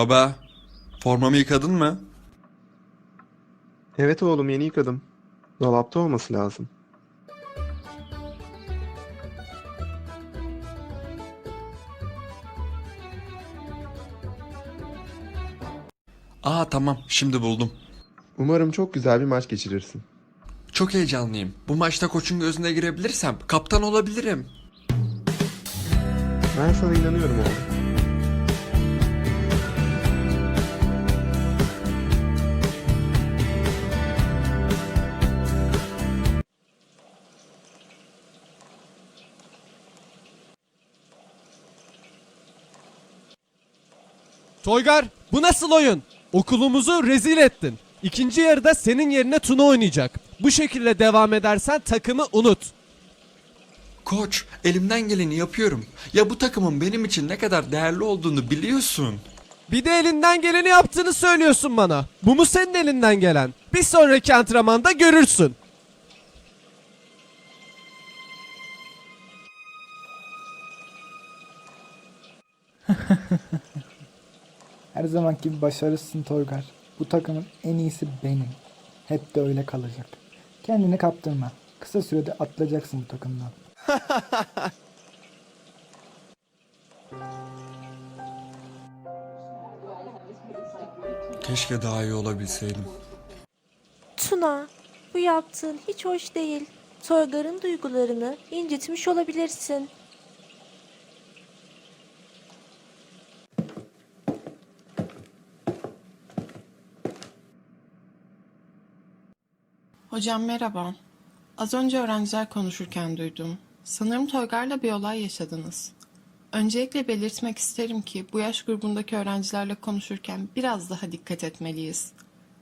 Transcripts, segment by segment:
Baba, formamı yıkadın mı? Evet oğlum yeni yıkadım. Dolapta olması lazım. Aa tamam, şimdi buldum. Umarım çok güzel bir maç geçirirsin. Çok heyecanlıyım. Bu maçta koçun gözüne girebilirsem kaptan olabilirim. Ben sana inanıyorum oğlum. Toygar bu nasıl oyun? Okulumuzu rezil ettin. İkinci yarıda senin yerine Tuna oynayacak. Bu şekilde devam edersen takımı unut. Koç, elimden geleni yapıyorum. Ya bu takımın benim için ne kadar değerli olduğunu biliyorsun. Bir de elinden geleni yaptığını söylüyorsun bana. Bu mu senin elinden gelen? Bir sonraki antrenmanda görürsün. Her zamanki gibi başarısın Toygar. Bu takımın en iyisi benim. Hep de öyle kalacak. Kendini kaptırma. Kısa sürede atlayacaksın bu takımdan. Keşke daha iyi olabilseydim. Tuna, bu yaptığın hiç hoş değil. Toygar'ın duygularını incitmiş olabilirsin. Hocam merhaba. Az önce öğrenciler konuşurken duydum. Sanırım Toygar'la bir olay yaşadınız. Öncelikle belirtmek isterim ki bu yaş grubundaki öğrencilerle konuşurken biraz daha dikkat etmeliyiz.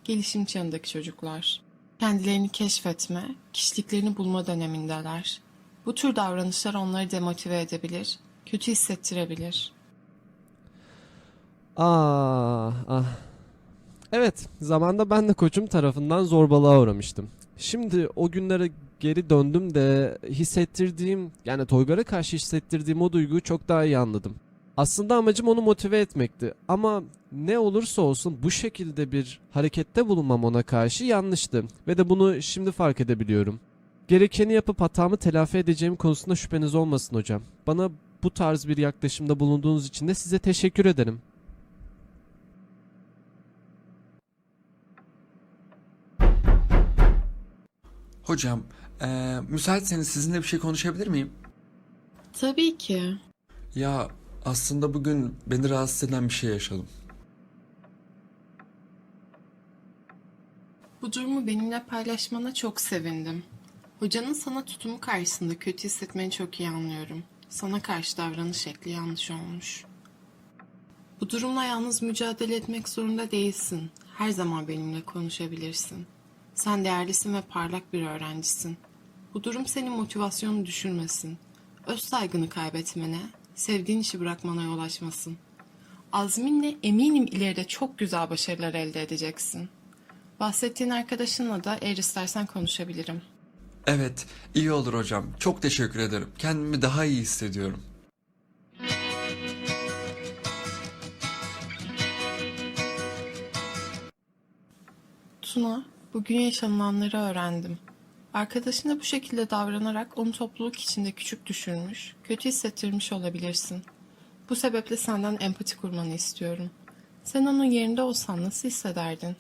Gelişim çağındaki çocuklar. Kendilerini keşfetme, kişiliklerini bulma dönemindeler. Bu tür davranışlar onları demotive edebilir, kötü hissettirebilir. Ah ah. Evet, zamanda ben de koçum tarafından zorbalığa uğramıştım. Şimdi o günlere geri döndüm de hissettirdiğim, yani Toygar'a karşı hissettirdiğim o duyguyu çok daha iyi anladım. Aslında amacım onu motive etmekti ama ne olursa olsun bu şekilde bir harekette bulunmam ona karşı yanlıştı ve de bunu şimdi fark edebiliyorum. Gerekeni yapıp hatamı telafi edeceğim konusunda şüpheniz olmasın hocam. Bana bu tarz bir yaklaşımda bulunduğunuz için de size teşekkür ederim. Hocam, eee müsaitseniz sizinle bir şey konuşabilir miyim? Tabii ki. Ya aslında bugün beni rahatsız eden bir şey yaşadım. Bu durumu benimle paylaşmana çok sevindim. Hocanın sana tutumu karşısında kötü hissetmeni çok iyi anlıyorum. Sana karşı davranış şekli yanlış olmuş. Bu durumla yalnız mücadele etmek zorunda değilsin. Her zaman benimle konuşabilirsin. Sen değerlisin ve parlak bir öğrencisin. Bu durum senin motivasyonunu düşürmesin. Öz saygını kaybetmene, sevdiğin işi bırakmana yol açmasın. Azminle eminim ileride çok güzel başarılar elde edeceksin. Bahsettiğin arkadaşınla da eğer istersen konuşabilirim. Evet, iyi olur hocam. Çok teşekkür ederim. Kendimi daha iyi hissediyorum. Tuna, bugün yaşananları öğrendim. Arkadaşına bu şekilde davranarak onu topluluk içinde küçük düşürmüş, kötü hissettirmiş olabilirsin. Bu sebeple senden empati kurmanı istiyorum. Sen onun yerinde olsan nasıl hissederdin?